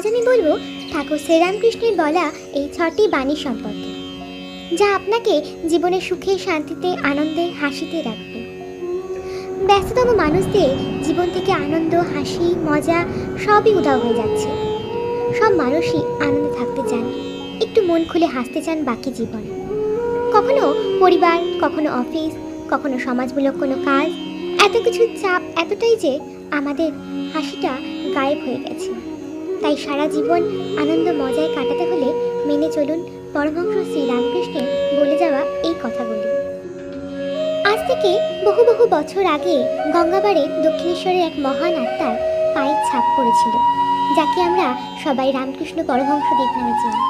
আজ আমি বলব ঠাকুর শ্রীরামকৃষ্ণের বলা এই ছটি বাণী সম্পর্কে, যা আপনাকে জীবনে সুখে, শান্তিতে, আনন্দে, হাসিতে রাখবে। ব্যস্ততম মানুষদের জীবন থেকে আনন্দ, হাসি, মজা সবই উধাও হয়ে যাচ্ছে। সব মানুষই আনন্দে থাকতে চান, একটু মন খুলে হাসতে চান বাকি জীবন। কখনো পরিবার, কখনো অফিস, কখনো সমাজমূলক কোনো কাজ, এত কিছু চাপ এতটাই যে আমাদের হাসিটা গায়েব হয়ে গেছে। তাই সারা জীবন আনন্দ মজায় কাটাতে হলে মেনে চলুন পরমহংস শ্রী রামকৃষ্ণের বলে যাওয়া এই কথাগুলি। আজ থেকে বহু বহু বছর আগে গঙ্গাবাড়ে দক্ষিণেশ্বরের এক মহান আত্মার পায়ের ছাপ পড়েছিল, যাকে আমরা সবাই রামকৃষ্ণ পরমহংসদেব নামে চিনি।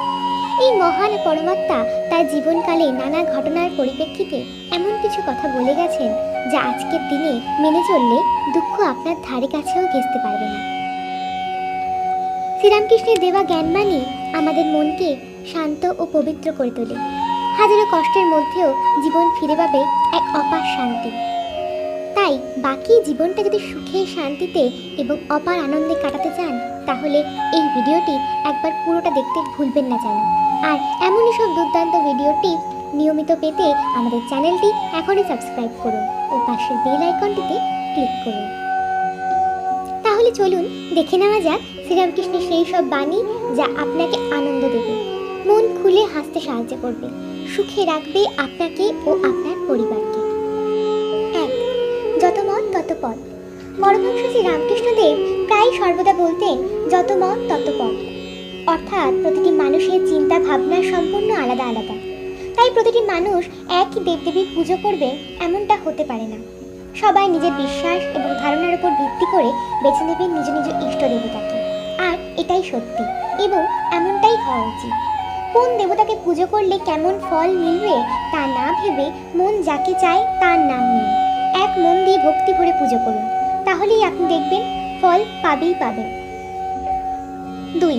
এই মহান পরমাত্মা তার জীবনকালে নানা ঘটনার পরিপ্রেক্ষিতে এমন কিছু কথা বলে গেছেন, যা আজকের দিনে মেনে চললে দুঃখ আপনার ধারে কাছেও ঘেঁচতে পারবে না। শ্রীরামকৃষ্ণের দেওয়া জ্ঞান মানে আমাদের মনকে শান্ত ও পবিত্র করে তোলে। হাজারো কষ্টের মধ্যেও জীবন ফিরে পাবে এক অপার শান্তি। তাই বাকি জীবনটা যদি সুখে, শান্তিতে এবং অপার আনন্দে কাটাতে চান, তাহলে এই ভিডিওটি একবার পুরোটা দেখতে ভুলবেন না যেন আর এমনই সব দুর্দান্ত ভিডিও টিপস নিয়মিত পেতে আমাদের চ্যানেলটি এখনই সাবস্ক্রাইব করুন ও পাশের বেল আইকনটিতে ক্লিক করুন। তাহলে চলুন দেখে নেওয়া যাক শ্রীরামকৃষ্ণের সেই সব বাণী যা আপনাকে আনন্দ দেবে। মন খুলে হাসতে সাহায্য করবে। সুখে রাখবে আপনাকে ও আপনার পরিবারকে। এক, যত মত তত পথ। পরমহংস শ্রী রামকৃষ্ণদেব প্রায় সর্বদা বলতেন, যত মত তত পথ। অর্থাৎ প্রতিটি মানুষের চিন্তা, ভাবনা সম্পূর্ণ আলাদা আলাদা। তাই প্রতিটি মানুষ একই দেবদেবীর পুজো করবে, এমনটা হতে পারে না। সবাই নিজের বিশ্বাস এবং ধারণার উপর ভিত্তি করে বেছে নেবেন নিজ নিজ ইষ্ট দেবতাকে। আর এটাই সত্যি এবং এমনটাই হওয়া উচিত। কোন দেবতাকে পুজো করলে কেমন ফল মিলবে তা না ভেবে মন যাকে চায় তার নাম নিন। এক মন দিয়ে ভক্তি ভরে পুজো করুন। তাহলেই আপনি দেখবেন ফল পাবেই পাবেন। দুই,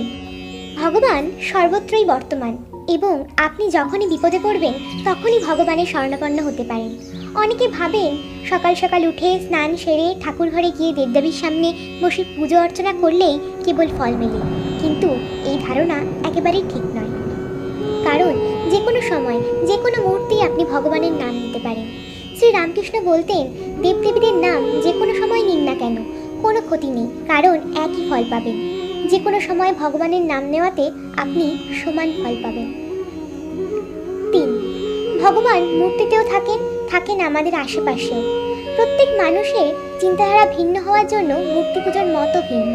ভগবান সর্বত্রই বর্তমান এবং আপনি যখনই বিপদে পড়বেন তখনই ভগবানের শরণাপন্ন হতে পারেন। অনেকে ভাবেন সকাল সকাল উঠে স্নান সেরে ঠাকুর ঘরে গিয়ে দেবদেবীর সামনে বসে পুজো অর্চনা করলেই কেবল ফল মেলে। কিন্তু এই ধারণা একেবারেই ঠিক নয়। কারণ যে কোনো সময়, যে কোনো মুহূর্তেই আপনি ভগবানের নাম নিতে পারেন। শ্রী রামকৃষ্ণ বলতেন, দেবদেবীদের নাম যে কোনো সময় নিন না কেন, কোনো ক্ষতি নেই, কারণ একই ফল পাবেন। যে কোনো সময় ভগবানের নাম নেওয়াতে আপনি সমান ফল পাবেন। তিন, ভগবান মূর্তিতেও থাকেন থাকেন আমাদের আশেপাশে। প্রত্যেক মানুষের চিন্তাধারা ভিন্ন হওয়ার জন্য মূর্তি পুজোর মতো ভিন্ন।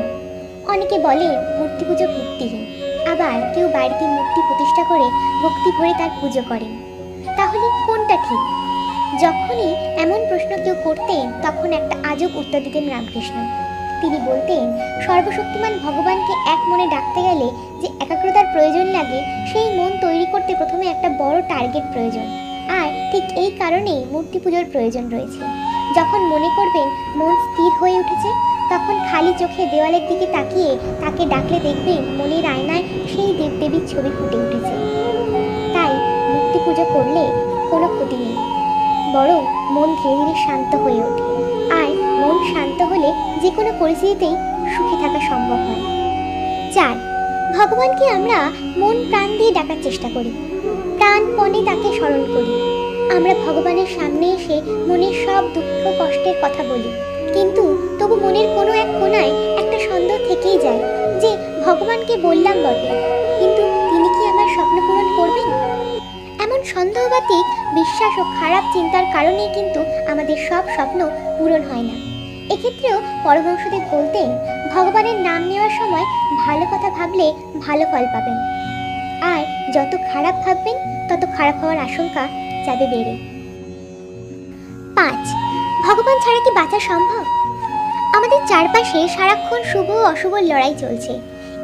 অনেকে বলে মূর্তি পুজো ভিত্তিহীন। আবার কেউ বাড়িতে মূর্তি প্রতিষ্ঠা করে ভক্তি ভরে তার পুজো করেন। তাহলে কোনটা ঠিক? যখনই এমন প্রশ্ন কেউ করতেন, তখন একটা আজব উত্তর দিতেন রামকৃষ্ণ। তিনি বলতেন, সর্বশক্তিমান ভগবানকে এক মনে ডাকতে গেলে যে একাগ্রতার প্রয়োজন লাগে, সেই মন তৈরি করতে প্রথমে একটা বড় টার্গেট প্রয়োজন। আর ঠিক এই কারণেই মূর্তি পুজোর প্রয়োজন রয়েছে। যখন মনে করবেন মন স্থির হয়ে উঠেছে, তখন খালি চোখে দেওয়ালের দিকে তাকিয়ে তাকে ডাকলে দেখবেন মনের আয়নায় সেই দেবদেবীর ছবি ফুটে উঠেছে। তাই মূর্তি পুজো করলে কোনো ক্ষতি নেই। বরং মন ধীরে ধীরে শান্ত হয়ে ওঠে। আর মন শান্ত হলে যে কোনো পরিস্থিতিতেই সুখে থাকা সম্ভব হয়। চার, ভগবানকে আমরা মন প্রাণ দিয়ে ডাকার চেষ্টা করি। প্রাণপণে তাকে স্মরণ করি আমরা ভগবানের সামনে এসে মনের সব দুঃখ, কষ্টের কথা বলি। কিন্তু তবু মনের কোনো এক কোনায় একটা সন্দেহ থেকেই যায় যে ভগবানকে বললাম বটে, কিন্তু তিনি কি আমার স্বপ্ন পূরণ করবেন? এমন সন্দেহবাতিক বিশ্বাস ও খারাপ চিন্তার কারণেই কিন্তু আমাদের সব স্বপ্ন পূরণ হয় না। এক্ষেত্রেও পরমহংসদেব বলতেন, ভগবানের নাম নেওয়ার সময় ভালো কথা ভাবলে ভালো ফল পাবেন। আর যত খারাপ ভাববেন, তত খারাপ হওয়ার আশঙ্কা যাবে বেড়ে। পাঁচ, ভগবান ছাড়া কি বাঁচা সম্ভব? আমাদের চারপাশে সারাক্ষণ শুভ ও অশুভর লড়াই চলছে।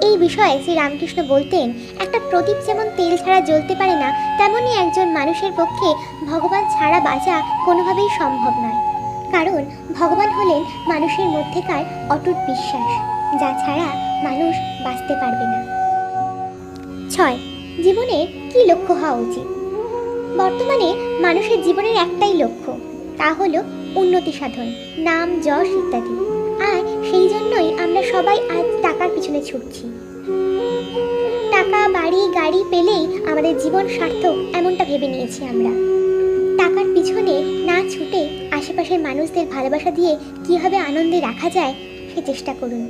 এই বিষয়ে শ্রী রামকৃষ্ণ বলতেন, একটা প্রদীপ যেমন তেল ছাড়া জ্বলতে পারে না তেমনই একজন মানুষের পক্ষে ভগবান ছাড়া বাঁচা কোনোভাবেই সম্ভব নয়। কারণ ভগবান হলেন মানুষের মধ্যেকার অটুট বিশ্বাস, যা ছাড়া মানুষ বাঁচতে পারবে না। ছয় জীবনের কি লক্ষ্য হওয়া উচিত? বর্তমানে মানুষের জীবনের একটাই লক্ষ্য, তা হলো উন্নতি সাধন, নাম, যশ ইত্যাদি। আর সেই জন্যই আমরা সবাই আজ টাকার পিছনে ছুটছি। টাকা, বাড়ি, গাড়ি পেলেই আমাদের জীবন সার্থক এমনটা ভেবে নিয়েছি আমরা। টাকার পিছনে না ছুটে আশেপাশের মানুষদের ভালোবাসা দিয়ে কীভাবে আনন্দে রাখা যায় সে চেষ্টা করুন।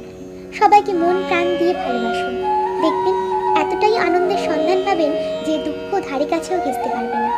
সবাইকে মন প্রাণ দিয়ে ভালোবাসুন। দেখবেন, এতটাই আনন্দের সন্ধান পাবেন যে দুঃখ ধারে কাছেও ঘেঁচতে পারবে না।